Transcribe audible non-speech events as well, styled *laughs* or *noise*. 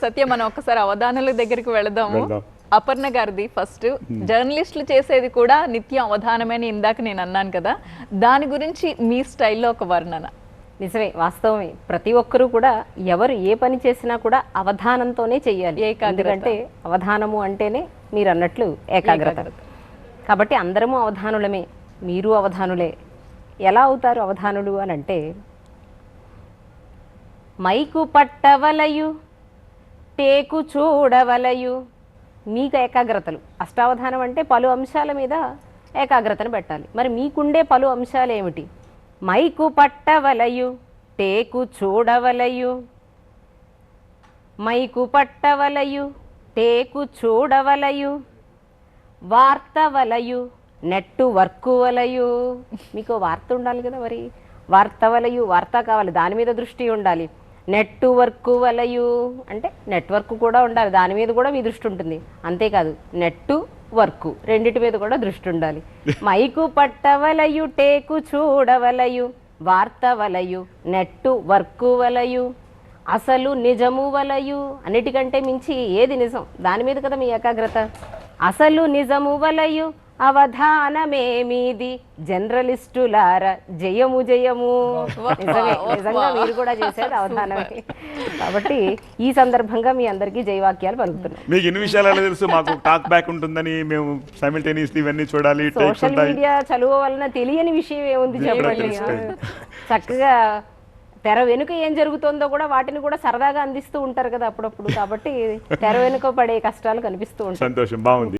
సత్య మనం ఒకసారి అవధానాల దగ్గరికి వెళదాము. వెళ్దాం. అపర్ణ గారిది ఫస్ట్ జర్నలిస్టులు చేసేది కూడా నిత్యం అవధానమే అని ఇందాక నేను అన్నాను కదా. దాని గురించి మీ స్టైల్లో ఒక వర్ణన. నిజమే వాస్తవమే. ప్రతి ఒక్కరూ కూడా ఎవరు ఏ పని చేసినా కూడా అవధానంతోనే చెయ్యాలి ఏకాగ్రత. ఎందుకంటే అవధానము అంటేనే మీరు అన్నట్లు ఏకాగ్రత. కాబట్టి అందరము అవధానులమే. మీరు అవధానులే. ఎలా అవుతారు అవధానులు అని అంటే మైకు పట్టవలయు టేకు చూడవలయు. మీకు ఏకాగ్రతలు. అష్టావధానం అంటే పలు అంశాల మీద ఏకాగ్రతను పెట్టాలి. మరి మీకుండే పలు అంశాలు ఏమిటి? మైకు పట్టవలయు. టేకు చూడవలయు. మైకు పట్టవలయు. టేకు చూడవలయు. వార్త వలయు నెట్టు వర్కు వలయు మీకు వార్త ఉండాలి కదా మరి? వార్తవలయు వార్త కావాలి. దాని మీద దృష్టి ఉండాలి. నెట్టు వర్క్ వలయు. అంటే నెట్వర్క్ కూడా ఉండాలి. దాని మీద కూడా మీ దృష్టి ఉంటుంది. అంతేకాదు నెట్టు వర్క్ రెండిటి మీద కూడా దృష్టి ఉండాలి. *laughs* మైకు పట్టవలయు టేకు చూడవలయు వార్త వలయు నెట్టు వర్క్ వలయు అసలు నిజము వలయు అన్నిటికంటే మించి ఏది నిజం? దాని మీద కదా మీ ఏకాగ్రత. అసలు నిజము వలయు అవధానమేమీది? జర్నలిస్టులార జయము జయము. నిజమే నిజంగా మీరు కూడా చేసేది అవధానమే. కాబట్టి ఈ సందర్భంగా మీ అందరికీ జయవాక్యాలు పలుకుతున్నాం. మీకు ఇన్ని విషయాలు తెలుసు? మాకు టాక్ బ్యాక్ ఉంటుందని మేము సైమిల్టేనియస్ ఇవన్నీ చూడాలి సోషల్ మీడియా చదువు వలన తెలియని విషయం ఏముంది చెప్పండి. చక్కగా తెర వెనుక ఏం జరుగుతుందో కూడా వాటిని కూడా సరదాగా అందిస్తూ ఉంటారు కదా అప్పుడప్పుడు. కాబట్టి తెర వెనుక పడే కష్టాలు కనిపిస్తూ ఉంటాయి. సంతోషం బాగుంది.